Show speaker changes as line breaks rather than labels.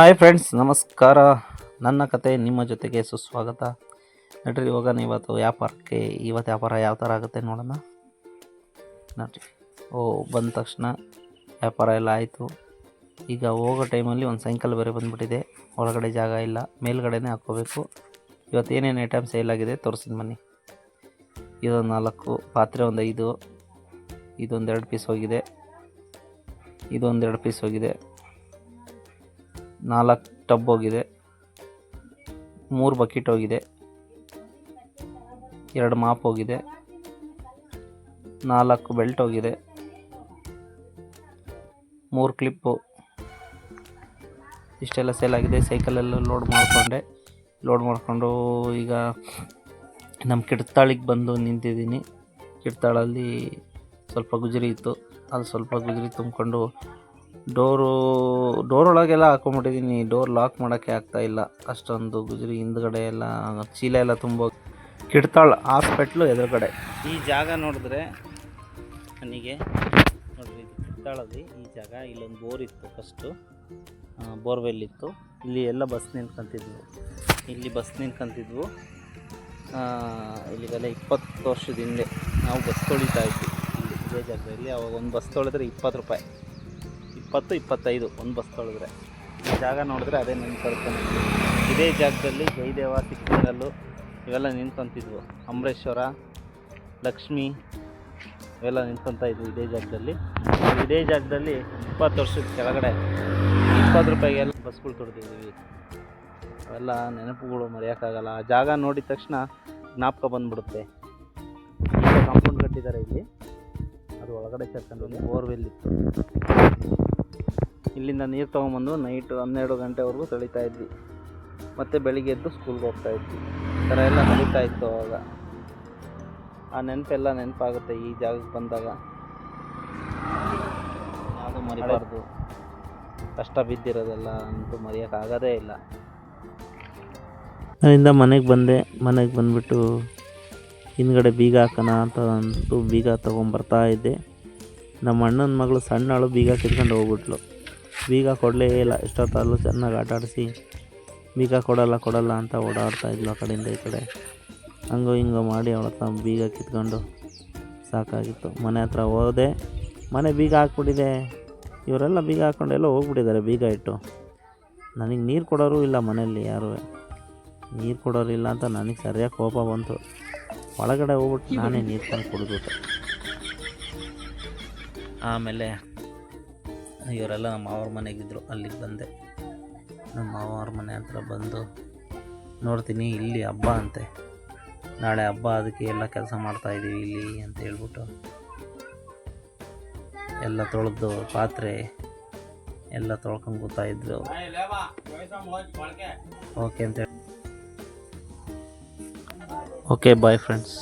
Hi friends ನಮಸ್ಕಾರ. ನನ್ನ ಕತೆ ನಿಮ್ಮ ಜೊತೆಗೆ ಸುಸ್ವಾಗತ. ನಡ್ರಿ ಹೋಗೋಣ ಇವತ್ತು ವ್ಯಾಪಾರಕ್ಕೆ, ಇವತ್ತು ವ್ಯಾಪಾರ ಯಾವ ಥರ ಆಗುತ್ತೆ ನೋಡೋಣ. ನೋಡ್ರಿ. ಓ, ಬಂದ ತಕ್ಷಣ ವ್ಯಾಪಾರ ಎಲ್ಲ ಆಯಿತು. ಈಗ ಹೋಗೋ ಟೈಮಲ್ಲಿ ಒಂದು ಸೈಕಲ್ ಬೇರೆ ಬಂದುಬಿಟ್ಟಿದೆ. ಒಳಗಡೆ ಜಾಗ ಇಲ್ಲ. ಮೇಲ್ಗಡೆನೇ ಹಾಕ್ಕೋಬೇಕು. ಇವತ್ತು ಏನೇನು ಐಟಮ್ ಸೇಲ್ ಆಗಿದೆ ತೋರಿಸಿದ ಬನ್ನಿ. ಇದೊಂದು ನಾಲ್ಕು, ಪಾತ್ರೆ ಒಂದು ಐದು, ಇದೊಂದು ಎರಡು ಪೀಸ್ ಹೋಗಿದೆ. ಇದೊಂದು ಎರಡು ಪೀಸ್ ಹೋಗಿದೆ. ನಾಲ್ಕು ಟಬ್ ಹೋಗಿದೆ. ಮೂರು ಬಕೆಟ್ ಹೋಗಿದೆ. ಎರಡು ಮಾಪ್ ಹೋಗಿದೆ. ನಾಲ್ಕು ಬೆಲ್ಟ್ ಹೋಗಿದೆ. ಮೂರು ಕ್ಲಿಪ್ಪು. ಇಷ್ಟೆಲ್ಲ ಸೇಲ್ ಆಗಿದೆ. ಸೈಕಲೆಲ್ಲ ಲೋಡ್ ಮಾಡಿಕೊಂಡೆ. ಲೋಡ್ ಮಾಡಿಕೊಂಡು ಈಗ ನಮ್ಮ ಕಿಡ್ತಾಳಿಗೆ ಬಂದು ನಿಂತಿದ್ದೀನಿ. ಕಿಡ್ತಾಳಲ್ಲಿ ಸ್ವಲ್ಪ ಗುಜರಿ ಇತ್ತು. ಅದು ಸ್ವಲ್ಪ ಗುಜರಿ ತುಂಬಿಕೊಂಡು ಡೋರು ಡೋರ್ ಒಳಗೆಲ್ಲ ಹಾಕೊಂಡ್ಬಿಟ್ಟಿದ್ದೀನಿ ಡೋರ್ ಲಾಕ್ ಮಾಡೋಕ್ಕೆ ಆಗ್ತಾ ಇಲ್ಲ. ಅಷ್ಟೊಂದು ಗುಜರಿ ಹಿಂದ್ಗಡೆ ಎಲ್ಲ ಚೀಲ ಎಲ್ಲ ತುಂಬ ಕಿಡ್ತಾಳ ಹಾಸ್ಪಿಟ್ಲು ಎದುರುಗಡೆ. ಈ ಜಾಗ ನೋಡಿದ್ರೆ ನನಗೆ ನೋಡಿರಿ ಕಿಡ್ತಾಳಲ್ಲಿ ಈ ಜಾಗ ಇಲ್ಲೊಂದು ಬೋರ್ ಇತ್ತು ಫಸ್ಟು ಬೋರ್ವೆಲ್ ಇತ್ತು. ಇಲ್ಲಿ ಎಲ್ಲ ಬಸ್ ನಿಂತ್ಕಂತಿದ್ವು. ಇಲ್ಲಿ ಬಸ್ ನಿಂತ್ಕೊಂತಿದ್ವು. ಇಲ್ಲಿಗೆಲ್ಲ ಇಪ್ಪತ್ತು ವರ್ಷದ ಹಿಂದೆ ನಾವು ಬಸ್ ತೊಳಿತಾ ಇದ್ವಿ. ಇಲ್ಲಿ ಇದೇ ಜಾಗದಲ್ಲಿ ಅವಾಗ ಒಂದು ಬಸ್ ತೊಳೆದ್ರೆ ಇಪ್ಪತ್ತು ರೂಪಾಯಿ. ಇಪ್ಪತ್ತು, ಇಪ್ಪತ್ತೈದು ಒಂದು ಬಸ್ ತೊಳೆದ್ರೆ. ಈ ಜಾಗ ನೋಡಿದ್ರೆ ಅದೇ ನಿಂತ್ಕೊಳ್ತಾನೆ ಇದೇ ಜಾಗದಲ್ಲಿ ಜಯದೇವ ಸಿಕ್ಕಿಂಗಲ್ಲು ಇವೆಲ್ಲ ನಿಂತ್ಕೊಂತಿದ್ವು ಅಮರೇಶ್ವರ ಲಕ್ಷ್ಮಿ ಇವೆಲ್ಲ ನಿಂತ್ಕೊತಾ ಇದ್ವು ಇದೇ ಜಾಗದಲ್ಲಿ. ಇದೇ ಜಾಗದಲ್ಲಿ ಇಪ್ಪತ್ತು ವರ್ಷದ ಕೆಳಗಡೆ ಇಪ್ಪತ್ತು ರೂಪಾಯಿಗೆಲ್ಲ ಬಸ್ಗಳು ತೊಡ್ತಿದ್ದೀವಿ ಅವೆಲ್ಲ ನೆನಪುಗಳು ಮರೆಯೋಕ್ಕಾಗಲ್ಲ. ಆ ಜಾಗ ನೋಡಿದ ತಕ್ಷಣ ಜ್ಞಾಪಕ ಬಂದ್ಬಿಡುತ್ತೆ. ಕಾಂಪೌಂಡ್ ಕಟ್ಟಿದ್ದಾರೆ ಇಲ್ಲಿ. ಅದು ಒಳಗಡೆ ಸೇರ್ಕೊಂಡು ಬೋರ್ವೆಲ್ ಇತ್ತು. ಇಲ್ಲಿಂದ ನೀರು ತೊಗೊಂಬಂದು ನೈಟ್ ಹನ್ನೆರಡು ಗಂಟೆವರೆಗೂ ತೊಳಿತಾ ಇದ್ವಿ. ಮತ್ತು ಬೆಳಿಗ್ಗೆ ಎದ್ದು ಸ್ಕೂಲ್ಗೆ ಹೋಗ್ತಾ ಇದ್ವಿ. ಈ ಥರ ಎಲ್ಲ ನಡೀತಾ ಇತ್ತು ಅವಾಗ. ಆ ನೆನಪೆಲ್ಲ ನೆನಪಾಗುತ್ತೆ ಈ ಜಾಗಕ್ಕೆ ಬಂದಾಗ. ಯಾವುದು ಮರಿಬಾರ್ದು. ಕಷ್ಟ ಬಿದ್ದಿರೋದೆಲ್ಲ ಅಂತೂ ಮರೆಯೋಕ್ಕಾಗೋದೇ ಇಲ್ಲ. ಅಲ್ಲಿಂದ ಮನೆಗೆ ಬಂದೆ. ಮನೆಗೆ ಬಂದುಬಿಟ್ಟು ಹಿಂದ್ಗಡೆ ಬೀಗ ಹಾಕೋಣ ಅಂತ ಅಂತೂ ಬೀಗ ತೊಗೊಂಬರ್ತಾ ಇದ್ದೆ. ನಮ್ಮ ಅಣ್ಣನ ಮಗಳು ಸಣ್ಣಳು ಬೀಗ ಕಿತ್ಕೊಂಡು ಹೋಗ್ಬಿಟ್ಲು. ಬೀಗ ಕೊಡಲೇ ಇಲ್ಲ, ಎಷ್ಟೊತ್ತಾದ್ರು ಚೆನ್ನಾಗಿ ಆಟ ಆಡಿಸಿ, ಬೀಗ ಕೊಡಲ್ಲ ಕೊಡಲ್ಲ ಅಂತ ಓಡಾಡ್ತಾ ಇದ್ಲು ಆ ಕಡೆಯಿಂದ ಈ ಕಡೆ. ಹಂಗೋ ಹಿಂಗೋ ಮಾಡಿ ಅವಳ ಬೀಗ ಕಿತ್ಕೊಂಡು ಸಾಕಾಗಿತ್ತು. ಮನೆ ಹತ್ರ ಹೋದೆ, ಮನೆ ಬೀಗ ಹಾಕ್ಬಿಟ್ಟಿದೆ. ಇವರೆಲ್ಲ ಬೀಗ ಹಾಕ್ಕೊಂಡು ಎಲ್ಲ ಹೋಗ್ಬಿಟ್ಟಿದ್ದಾರೆ ಬೀಗ ಇಟ್ಟು. ನನಗೆ ನೀರು ಕೊಡೋರು ಇಲ್ಲ ಮನೆಯಲ್ಲಿ ಯಾರು. ನೀರು ಕೊಡೋರು ಇಲ್ಲ ಅಂತ ನನಗೆ ಸರಿಯಾಗಿ ಕೋಪ ಬಂತು. ಒಳಗಡೆ ಹೋಗ್ಬಿಟ್ಟು ನಾನೇ ನೀರು ತಂದು ಕುಡಿದ್ಬಿಟ್ಟೆ ಆಮೇಲೆ ಇವರೆಲ್ಲ ನಮ್ಮ ಮಾವರ ಮನೆಗಿದ್ರು. ಅಲ್ಲಿಗೆ ಬಂದೆ. ನಮ್ಮ ಮಾವರ ಮನೆ ಹತ್ರ ಬಂದು ನೋಡ್ತೀನಿ, ಇಲ್ಲಿ ಹಬ್ಬ ಅಂತೆ. ನಾಳೆ ಹಬ್ಬ, ಅದಕ್ಕೆ ಎಲ್ಲ ಕೆಲಸ ಮಾಡ್ತಾಯಿದ್ದೀವಿ ಇಲ್ಲಿ ಅಂತ ಹೇಳ್ಬಿಟ್ಟು ಎಲ್ಲ ತೊಳೆದು ಪಾತ್ರೆ ಎಲ್ಲ ತೊಳ್ಕೊಂಡು ಗೊತ್ತಾಯಿದ್ರು ಓಕೆ ಅಂತ ಓಕೆ ಬಾಯ್ ಫ್ರೆಂಡ್ಸ್